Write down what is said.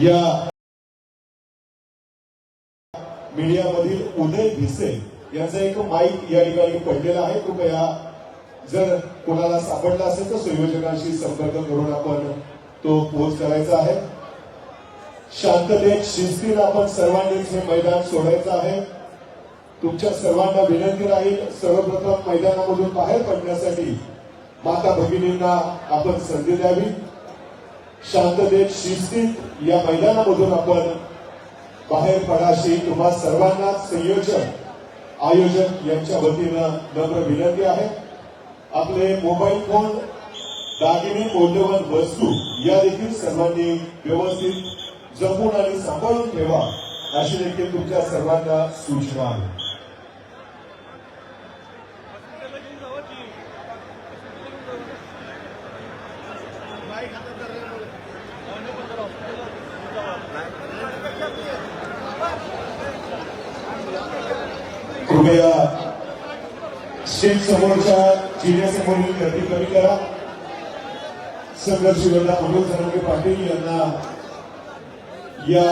या मीडियामधील उदय भिसे यांचा एक माईक या ठिकाणी पडलेला आहे. कृपया जर कोणाला सापडला असेल तर संयोजकांशी संपर्क करून आपण तो पोच करायचा आहे. शांततेत शिस्तीत आपण सर्वांनीच हे मैदान सोडायचं आहे. तुमच्या सर्वांना विनंती राहील सर्वप्रथम मैदानामधून बाहेर पडण्यासाठी माता भगिनींना आपण संधी द्यावी. शांततेत शिस्तीत या मैदानामधून आपण बाहेर पडाशी तुम्हा सर्वांना संयोजक आयोजक यांच्या वतीनं नम्र विनंती आहे. आपले मोबाईल फोन दागिने मौल्यवान वस्तू या देखील सर्वांनी व्यवस्थित जपून आणि सांभाळून ठेवा अशी देखील तुमच्या सर्वांना सूचना आहे. कृपया शेत समोरच्या जिल्ह्यासमोरील गर्दी कमी करा. संघर्ष योद्धा मनोज जरांगे पाटील यांना या